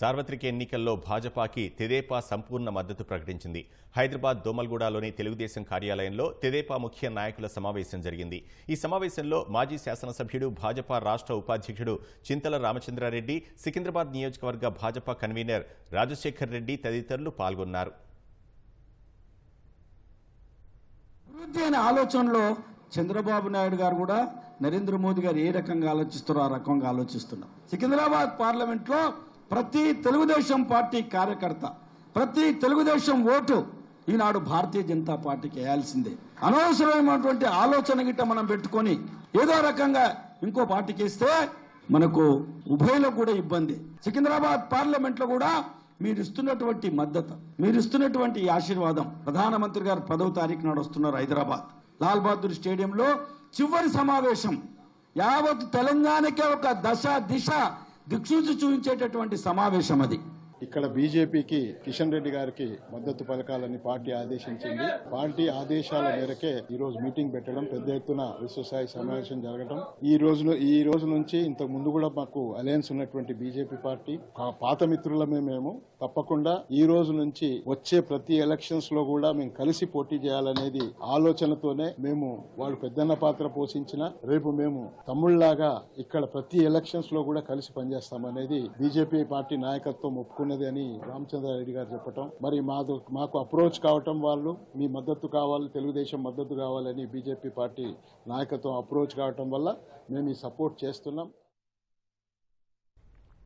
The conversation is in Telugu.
సార్వత్రిక ఎన్నికల్లో భాజపాకి తెదేపా సంపూర్ణ మద్దతు ప్రకటించింది. హైదరాబాద్ దోమల్గూడలోని తెలుగుదేశం కార్యాలయంలో తెదేపా ముఖ్య నాయకుల సమావేశం జరిగింది. ఈ సమావేశంలో మాజీ శాసనసభ్యుడు భాజపా రాష్ట్ర ఉపాధ్యక్షుడు చింతల రామచంద్రారెడ్డి సికింద్రాబాద్ నియోజకవర్గ భాజపా కన్వీనర్ రాజశేఖర్ రెడ్డి తదితరులు పాల్గొన్నారు. అభివృద్ధి అనే ఆలోచనలో చంద్రబాబు నాయుడు గారు కూడా నరేంద్ర మోదీ గారు ఏ రకంగా ఆలోచిస్తారో ఆ రకంగా ఆలోచిస్తున్నారు. సికింద్రాబాద్ పార్లమెంట్లో ప్రతి తెలుగుదేశం పార్టీ కార్యకర్త ప్రతి తెలుగుదేశం ఓటు ఈనాడు భారతీయ జనతా పార్టీకి వేయాల్సిందే. అనవసరమైనటువంటి ఆలోచన గిట్ట మనం పెట్టుకొని ఏదో రకంగా ఇంకో పార్టీకి ఇస్తే మనకు ఉభయలో కూడా ఇబ్బంది. సికింద్రాబాద్ పార్లమెంట్లో కూడా మీరు ఇస్తున్నటువంటి మద్దతు మీరు ఇస్తున్నటువంటి ఆశీర్వాదం ప్రధానమంత్రి గారు పదవ తారీఖు నాడు వస్తున్నారు హైదరాబాద్. లాల్ బహదూర్ స్టేడియంలో చివరి సమావేశం. యావత్ తెలంగాణకే ఒక దశ దిశ దిక్సూచి చూపించేటటువంటి సమావేశం అది. ఇక్కడ బీజేపీకి కిషన్ రెడ్డి గారికి మద్దతు పలకాలని పార్టీ ఆదేశించింది. పార్టీ ఆదేశాల మేరకే ఈ రోజు మీటింగ్ పెట్టడం పెద్ద ఎత్తున విశ్వస్థాయి సమావేశం జరగడం ఈ రోజులో ఈ రోజు నుంచి ఇంతకు ముందు కూడా మాకు అలయన్స్ ఉన్నటువంటి బీజేపీ పార్టీ పాత మిత్రులమే మేము. తప్పకుండా ఈ రోజు నుంచి వచ్చే ప్రతి ఎలక్షన్స్లో కూడా మేము కలిసి పోటీ చేయాలనేది ఆలోచనతోనే మేము వాళ్ళు పెద్దన్న పాత్ర పోషించిన రేపు మేము తమ్ముళ్ళాగా ఇక్కడ ప్రతి ఎలక్షన్స్లో కూడా కలిసి పనిచేస్తామనేది బీజేపీ పార్టీ నాయకత్వం ఉన్నది అని రామచంద్రారెడ్డి గారు చెప్పటం. మరి మాకు మాకు అప్రోచ్ కావటం వాళ్ళు మీ మద్దతు కావాలి తెలుగుదేశం మద్దతు కావాలని బీజేపీ పార్టీ నాయకత్వం అప్రోచ్ కావటం వల్ల మేము ఈ సపోర్ట్ చేస్తున్నాం.